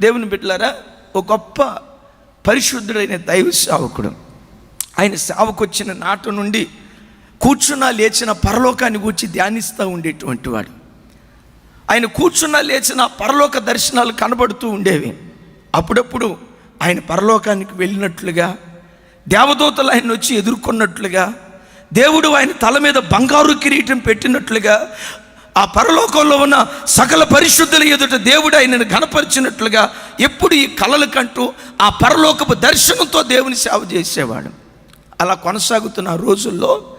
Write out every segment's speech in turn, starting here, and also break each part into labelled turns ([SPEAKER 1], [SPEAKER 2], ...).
[SPEAKER 1] దేవుని బిడ్డలారా ఒక గొప్ప పరిశుద్ధుడైన దైవ సేవకుడు. ఆయన సేవకు వచ్చిన నాటు నుండి కూర్చున్న లేచిన పరలోకాన్ని గూర్చి ధ్యానిస్తూ ఉండేటువంటి వాడు. ఆయన కూర్చున్న లేచిన పరలోక దర్శనాలు కనబడుతూ ఉండేవి. అప్పుడప్పుడు ఆయన పరలోకానికి వెళ్ళినట్లుగా దేవదూతలు ఆయన వచ్చి ఎదుర్కొన్నట్లుగా దేవుడు ఆయన తల మీద బంగారు కిరీటం పెట్టినట్లుగా ఆ పరలోకంలో ఉన్న సకల పరిశుద్ధుల ఎదుట దేవుడు ఆయనను గణపరిచినట్లుగా ఎప్పుడు ఈ కలలు కంటూ ఆ పరలోకపు దర్శనంతో దేవుని సేవ చేసేవాడు. అలా కొనసాగుతున్న రోజుల్లో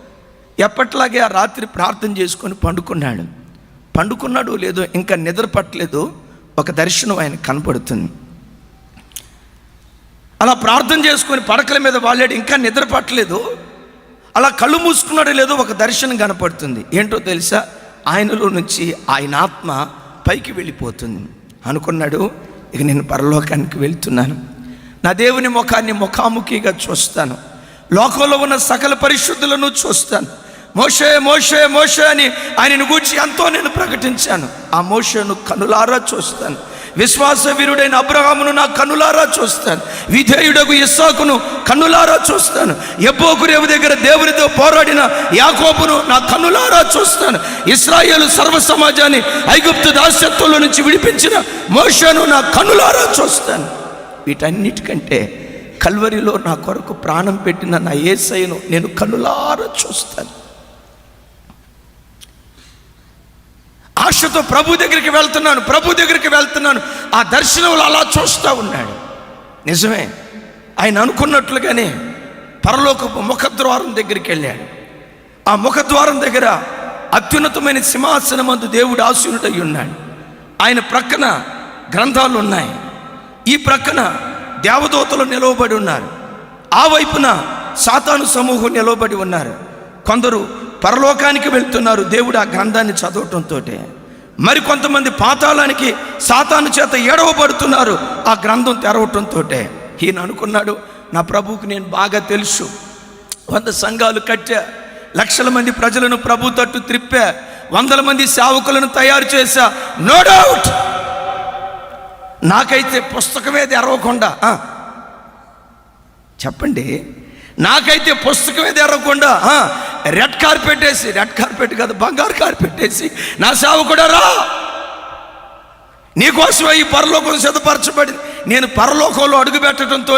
[SPEAKER 1] ఎప్పట్లాగే ఆ రాత్రి ప్రార్థన చేసుకొని పండుకున్నాడు. పండుకున్నాడు లేదో ఇంకా నిద్ర పట్టలేదు. ఒక దర్శనం ఆయన కనపడుతుంది. అలా ప్రార్థన చేసుకొని పడకల మీద వాళ్ళాడు ఇంకా నిద్ర పట్టలేదు. అలా కళ్ళు మూసుకున్నాడు లేదో ఒక దర్శనం కనపడుతుంది. ఏంటో తెలుసా? ఆయనలో నుంచి ఆయన ఆత్మ పైకి వెళ్ళిపోతుంది. అనుకున్నాడు ఇక నేను పరలోకానికి వెళ్తున్నాను. నా దేవుని ముఖాన్ని ముఖాముఖిగా చూస్తాను. లోకంలో ఉన్న సకల పరిశుద్ధులను చూస్తాను. మోషే మోషే మోషే అని ఆయనను గూర్చి ఎంతో నేను ప్రకటించాను. ఆ మోషను కనులారా చూస్తాను. విశ్వాస వీరుడైన అబ్రహామును నా కనులారా చూస్తాను. విధేయుడకు ఇస్సాకును కన్నులారా చూస్తాను. ఎబ్బోకురేవు దగ్గర దేవునితో పోరాడిన యాకోబును నా కన్నులారా చూస్తాను. ఇస్రాయేలు సర్వ సమాజాన్ని ఐగుప్తు దాస్యత్వంలో నుంచి విడిపించిన మోషను నా కన్నులారా చూస్తాను. వీటన్నిటికంటే కల్వరిలో నా కొరకు ప్రాణం పెట్టిన నా ఏసైను నేను కన్నులారా చూస్తాను. ఆశతో ప్రభు దగ్గరికి వెళ్తున్నాను ప్రభు దగ్గరికి వెళ్తున్నాను. ఆ దర్శనంలో అలా చూస్తూ ఉన్నాడు. నిజమే. ఆయన అనుకున్నట్లుగానే పరలోకపు ముఖద్వారం దగ్గరికి వెళ్ళాడు. ఆ ముఖద్వారం దగ్గర అత్యున్నతమైన సింహాసనమందు దేవుడు ఆశీనుడై ఉన్నాడు. ఆయన ప్రక్కన గ్రంథాలు ఉన్నాయి. ఈ ప్రక్కన దేవదూతలు నిలవబడి ఉన్నారు. ఆ వైపున సాతాను సమూహం నిలవబడి ఉన్నారు. కొందరు పరలోకానికి వెళ్తున్నారు. దేవుడు ఆ గ్రంథాన్ని చదవటంతో మరి కొంతమంది పాతాళానికి సాతాను చేత ఏడవబడుతున్నారు. ఆ గ్రంథం తెరవటంతో ఈయన అనుకున్నాడు నా ప్రభువుకు నేను బాగా తెలుసు. వంద సంఘాలు కట్టా. లక్షల మంది ప్రజలను ప్రభు తట్టు త్రిప్పా. వందల మంది సేవకులను తయారు చేశా. No doubt! నాకైతే పుస్తకమే తెరవకుండా చెప్పండి. నాకైతే పుస్తకమే తెరవకుండా రెడ్ కార్పెట్ వేసి రెడ్ కార్పెట్ కాదు బంగారు కార్పెట్ వేసి నా సేవకుడా రా. నీకోసమే ఈ పరలోకం సిద్ధపరచబడింది. నేను పరలోకంలో అడుగుపెట్టడంతో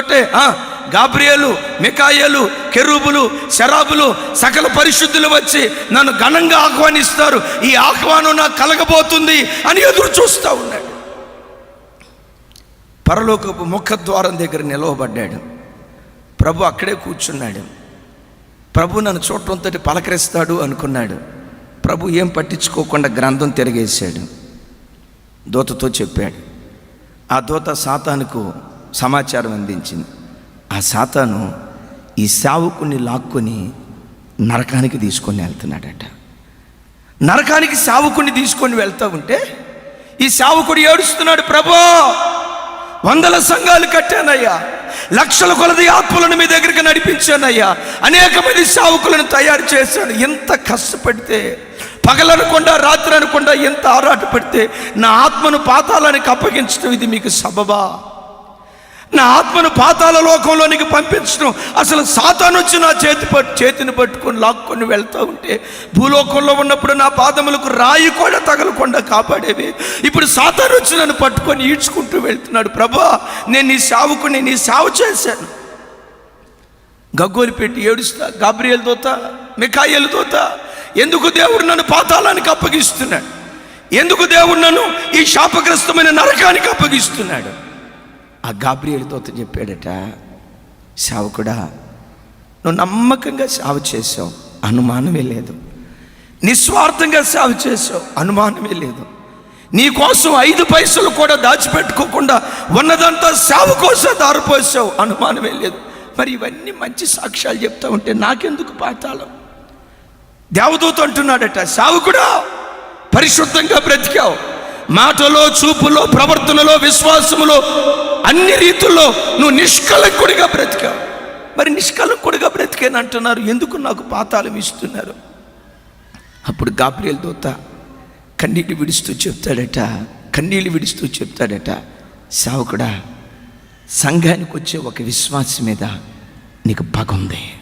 [SPEAKER 1] గాబ్రియలు మికాయలు కెరూబులు శరాబులు సకల పరిశుద్ధులు వచ్చి నన్ను ఘనంగా ఆహ్వానిస్తారు. ఈ ఆహ్వానం నాకు కలగబోతుంది అని ఎదురు చూస్తూ ఉన్నాడు. పరలోకపు ముఖద్వారం దగ్గర నిలవబడ్డాడు. ప్రభు అక్కడే కూర్చున్నాడు. ప్రభు నన్ను చూడటంతో పలకరిస్తాడు అనుకున్నాడు. ప్రభు ఏం పట్టించుకోకుండా గ్రంథం తిరిగేశాడు. దూతతో చెప్పాడు ఆ దూత సాతానుకు సమాచారం అందించింది. ఆ సాతాను ఈ సావుకుని లాక్కుని నరకానికి తీసుకొని వెళ్తున్నాడట. నరకానికి సావుకుని తీసుకొని వెళ్తా ఉంటే ఈ సావుకుడు ఏడుస్తున్నాడు ప్రభో! వందల సంఘాలు కట్టానయ్యా. లక్షల కొలది ఆత్మలను మీ దగ్గరికి నడిపించానయ్యా. అనేక మంది సావుకులను తయారు చేశాను. ఎంత కష్టపడితే పగలనకుండా రాత్రి అనకుండా ఎంత ఆరాట పడితే నా ఆత్మను పాతాలానికి అప్పగించడం ఇది మీకు సబబా. నా ఆత్మను పాతాల లోకంలోనికి పంపించడం అసలు సాతాను వచ్చి నా చేతి పట్టు చేతిని పట్టుకొని లాక్కొని వెళ్తూ ఉంటే భూలోకంలో ఉన్నప్పుడు నా పాదములకు రాయి కూడా తగలకుండా కాపాడేవి. ఇప్పుడు సాతాను వచ్చి నన్ను పట్టుకొని ఈడ్చుకుంటూ వెళ్తున్నాడు. ప్రభా నేను నీ సావుకుని నీ సావు చేశాను. గగ్గోలు పెట్టి ఏడుస్తా గాబ్రియల్ దోత మికాయలు దోత ఎందుకు దేవుడు నన్ను పాతాళానికి అప్పగిస్తున్నాడు? ఎందుకు దేవుడు నన్ను ఈ శాపగ్రస్తమైన నరకానికి అప్పగిస్తున్నాడు? ఆ గాబ్రియలతో చెప్పాడట సావుకుడా నువ్వు నమ్మకంగా సేవ చేసావు అనుమానమే లేదు. నిస్వార్థంగా సేవ చేసావు అనుమానమే లేదు. నీ కోసం ఐదు పైసలు కూడా దాచిపెట్టుకోకుండా ఉన్నదంతా సేవ కోసం దారిపోసావు అనుమానమే లేదు. మరి ఇవన్నీ మంచి సాక్ష్యాలు చెప్తా ఉంటే నాకెందుకు పాతాళం? దేవదూత అంటున్నాడట సావుకుడా పరిశుద్ధంగా బ్రతికావు. మాటలో చూపులో ప్రవర్తనలో విశ్వాసములో అన్ని రీతుల్లో నువ్వు నిష్కలంకుడిగా బ్రతికావు. మరి నిష్కలంకుడిగా బ్రతికేని అంటున్నారు. ఎందుకు నాకు పాతాళం ఇస్తున్నారు? అప్పుడు గాబ్రియల్ దూత కన్నీళ్ళు విడుస్తూ చెప్తాడట కన్నీళ్ళు విడుస్తూ చెప్తాడట సావుకుడా సంఘానికి వచ్చే ఒక విశ్వాసం మీద నీకు పగుంది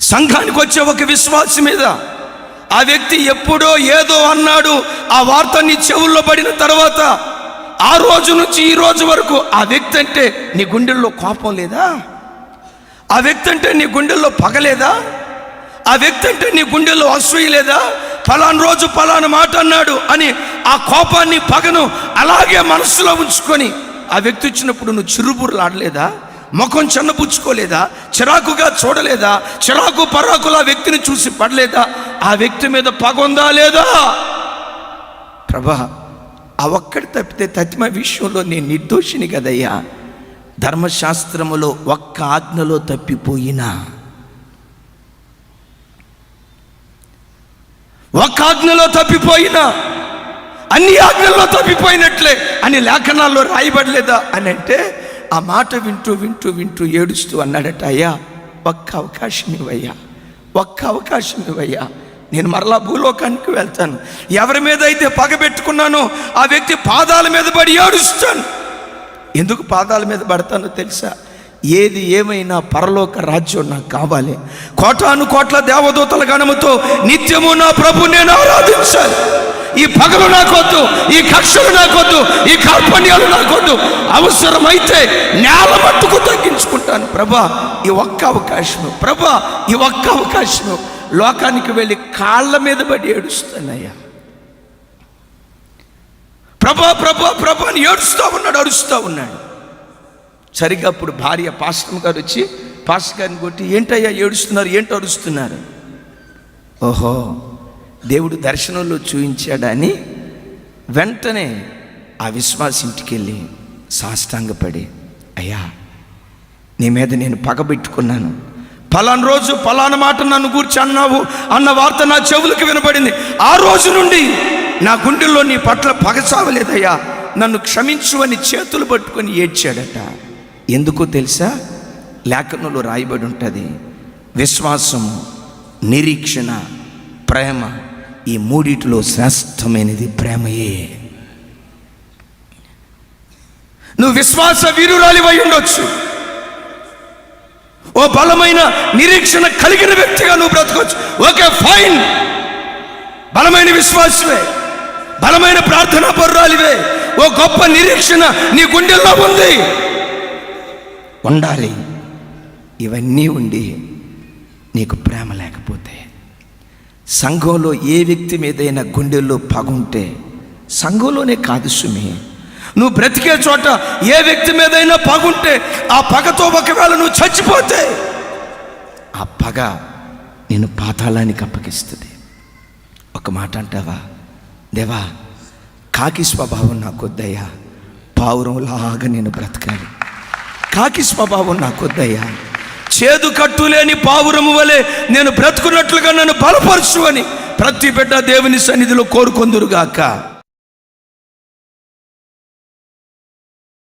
[SPEAKER 1] సంఘానికి వచ్చే ఒక విశ్వాసం మీద ఆ వ్యక్తి ఎప్పుడో ఏదో అన్నాడు. ఆ వార్త నీ చెవుల్లో పడిన తర్వాత ఆ రోజు నుంచి ఈ రోజు వరకు ఆ వ్యక్తి అంటే నీ గుండెల్లో కోపం లేదా? ఆ వ్యక్తి అంటే నీ గుండెల్లో పగలేదా ఆ వ్యక్తి అంటే నీ గుండెల్లో అసూయ లేదా? ఫలానా రోజు ఫలానా మాట అన్నాడు అని ఆ కోపాన్ని పగను అలాగే మనసులో ఉంచుకొని ఆ వ్యక్తి వచ్చినప్పుడు నువ్వు చిరుబుర్లాడలేదా? ముఖం చిన్నపుచ్చుకోలేదా చిరాకుగా చూడలేదా? చిరాకు పరాకులా ఆ వ్యక్తిని చూసి పడలేదా? ఆ వ్యక్తి మీద పగ ఉందా లేదా? ప్రభా ఆ ఒక్కటి తప్పితే తతిమ విషయంలో నేను నిర్దోషిని కదయ్యా. ధర్మశాస్త్రములో ఒక్క ఆజ్ఞలో తప్పిపోయినా. ఒక్క ఆజ్ఞలో తప్పిపోయినా. అన్ని ఆజ్ఞల్లో తప్పిపోయినట్లే అని లేఖనాల్లో రాయబడలేదా అని అంటే ఆ మాట వింటూ వింటూ వింటూ ఏడుస్తూ అన్నాడట అయ్యా ఒక్క అవకాశం ఇవ్వయ్యా ఒక్క అవకాశం ఇవ్వయ్యా నేను మరలా భూలోకానికి వెళ్తాను. ఎవరి మీద అయితే పగ పెట్టుకున్నానో ఆ వ్యక్తి పాదాల మీద పడి ఏడుస్తాను. ఎందుకు పాదాల మీద పడతానో తెలుసా? ఏది ఏమైనా పరలోక రాజ్యం నాకు కావాలి. కోటాను కోట్ల దేవదూతల గణముతో నిత్యము నా ప్రభు నేను ఆరాధించాలి. ఈ పగలు నాకొద్దు ఈ కక్షలు నాకొద్దు ఈ కార్పణ్యాలు నాకొద్దు. అవసరమైతే నేల మట్టుకు తగ్గించుకుంటాను. ప్రభా ఈ ఒక్క అవకాశము ప్రభా ఈ ఒక్క అవకాశము. లోకానికి వెళ్ళి కాళ్ళ మీద పడి ఏడుస్తానయ్యా ప్రభా ప్రభా ప్రభా అని ఏడుస్తూ ఉన్నాడు అరుస్తూ ఉన్నాడు. సరిగ్గా అప్పుడు భార్య పాస్టమ్ గారు వచ్చి పాస్టర్ గారిని కొట్టి ఏంటయ్యా ఏడుస్తున్నారు? ఏంటి అరుస్తున్నారు? ఓహో దేవుడు దర్శనంలో చూయించాడని వెంటనే ఆ విశ్వాస ఇంటికి వెళ్ళి సాష్టాంగపడి అయ్యా నీ మీద నేను పగబెట్టుకున్నాను పలానా రోజు పలానా మాట నన్ను గూర్చి అన్నావు అన్న వార్త నా చెవులకు వినబడింది. ఆ రోజు నుండి నా గుండెల్లో నీ పట్ల పగసావలేదయ్యా నన్ను క్షమించు అని చేతులు పట్టుకొని ఏడ్చాడట. ఎందుకో తెలుసా? లేఖనంలో రాయబడి ఉంటుంది విశ్వాసము నిరీక్షణ ప్రేమ ఈ మూడిటిలో శ్రేష్టమైనది ప్రేమయే. నువ్వు విశ్వాస వీరురాలివై ఉండొచ్చు. ఓ బలమైన నిరీక్షణ కలిగిన వ్యక్తిగా నువ్వు బ్రతకొచ్చు. Okay fine. బలమైన విశ్వాసమే బలమైన ప్రార్థనా పర్రాలివే ఓ గొప్ప నిరీక్షణ నీ గుండెల్లో ఉంది. ఉండాలి. ఇవన్నీ ఉండి నీకు ప్రేమ లేకపోతే సంఘంలో ఏ వ్యక్తి మీదైనా గుండెల్లో పగుంటే సంఘంలోనే కాదు సుమే నువ్వు బ్రతికే చోట ఏ వ్యక్తి మీదైనా పగుంటే ఆ పగతో ఒకవేళ నువ్వు చచ్చిపోతే ఆ పగ నేను పాతాళానికి అప్పగిస్తుంది. ఒక మాట అంటావా? దేవా కాకి స్వభావం నాకు వద్దయ్యా. పావురంలాగా నేను బ్రతకాలి. కాకి స్వభావం నాకు వద్దయ్యా. చేదు కట్టులేని పావురము వలె నేను బ్రతుకున్నట్లుగా నన్ను బలపరచు అని ప్రతి బిడ్డ దేవుని సన్నిధిలో కోరుకొందురుగాక.